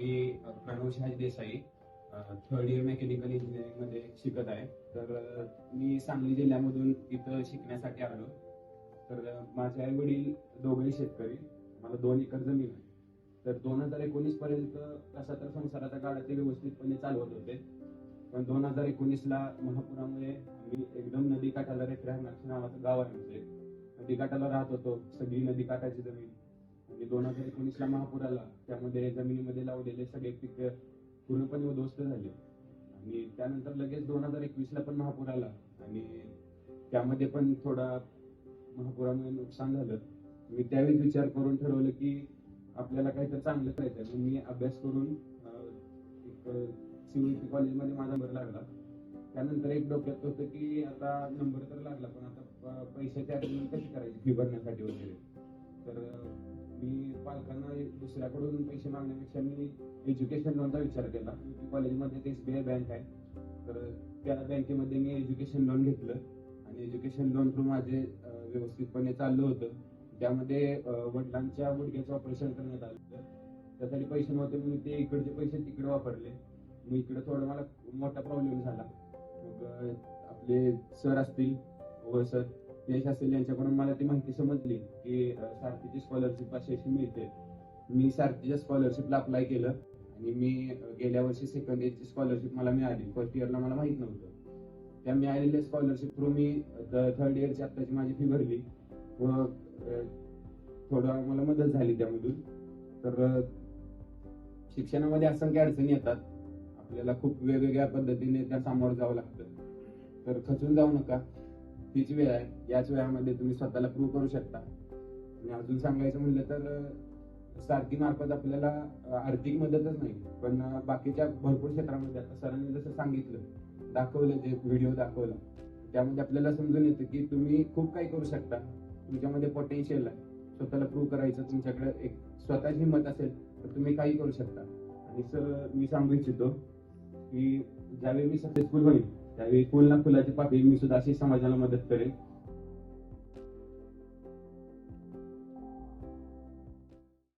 मी अ, Pranav Desai third year mechanical इंजिनिअरिंगमध्ये शिकत आहे. तर मी सांगली जिल्ह्यामधून इथं शिकण्यासाठी आलो. तर माझे आई वडील दोघेही शेतकरी. मला दोन एकर जमीन आहे. तर दोन हजार एकोणीस पर्यंत कसा तर संसाराचा गाडा ते व्यवस्थितपणे चालवत होते. पण दोन हजार एकोणीस ला महापुरामुळे मी एकदम नदी काठाला रेखराहनाक्ष नावाचं गाव आहे म्हणजे नदी काठाला राहत होतो. सगळी नदी काठाची जमीन. म्हणजे दोन हजार एकोणीस ला महापूर आला त्यामध्ये जमिनीमध्ये लावलेले सगळे पीक पूर्णपणे उद्ध्वस्त झाले. आणि त्यानंतर लगेच दोन हजार एकवीस ला पण महापूर आला आणि त्यामध्ये पण थोडा महापुरामुळे नुकसान झालं. मी त्यावेळी विचार करून ठरवलं की आपल्याला काहीतरी चांगलं करायचं मग मी अभ्यास करून एक सीईटी कॉलेजमध्ये माझा नंबर लागला. त्यानंतर एक डोक्यात होतं की आता नंबर तर लागला पण आता पैशाची अडचण कशी करायची फी भरण्यासाठी वगैरे. तर मी पालकांना दुसऱ्याकडून पैसे मागण्यापेक्षा मी एज्युकेशन लोनचा विचार केला. कॉलेजमध्ये एस बी आय बँक आहे. तर त्या बँकेमध्ये मी एज्युकेशन लोन घेतलं. आणि एज्युकेशन लोन थ्रू माझे व्यवस्थितपणे चाललं होतं. त्यामध्ये वडिलांच्या गुडघ्याचं ऑपरेशन करण्यात आलं होतं. त्यासाठी पैसे नव्हते मी ते इकडचे पैसे तिकडे वापरले. मग इकडे थोडं मला मोठा प्रॉब्लेम झाला. मग आपले सर असतील व सर यश असेल यांच्याकडून मला ती माहिती समजली की सारथीची स्कॉलरशिप अशी अशी मिळते. मी सारथीच्या स्कॉलरशिपला अप्लाय केलं आणि मी गेल्या वर्षी सेकंड इयरची स्कॉलरशिप मला मिळाली. फर्स्ट इयरला मला माहीत नव्हतं. त्या मिळालेल्या स्कॉलरशिप थ्रू मी थर्ड इयरची आत्ताची माझी फी भरली. व थोडं मला मदत झाली त्यामधून. तर शिक्षणामध्ये असंख्य अडचणी येतात. आपल्याला खूप वेगवेगळ्या पद्धतीने त्या सामोरं जावं लागतं. तर खचून जाऊ नका. तीच वेळ आहे. याच वेळामध्ये तुम्ही स्वतःला प्रूव्ह करू शकता. आणि अजून सांगायचं म्हणलं तर सारथी मार्फत आपल्याला आर्थिक मदतच नाही. पण बाकीच्या भरपूर क्षेत्रामध्ये आता सरांनी जसं सांगितलं दाखवलं जे व्हिडिओ दाखवला त्यामध्ये आपल्याला समजून येतं की तुम्ही खूप काही करू शकता. तुमच्यामध्ये पोटेन्शियल आहे. स्वतःला प्रूव्ह करायचं तुमच्याकडे एक स्वतःची हिंमत असेल तर तुम्ही काही करू शकता. आणि सर मी सांगू इच्छितो की ज्यावेळी मी सक्सेसफुल होईल त्यावेळी फुल ना फुलाची पाकळी मी सुद्धा अशी समाजाला मदत करेन.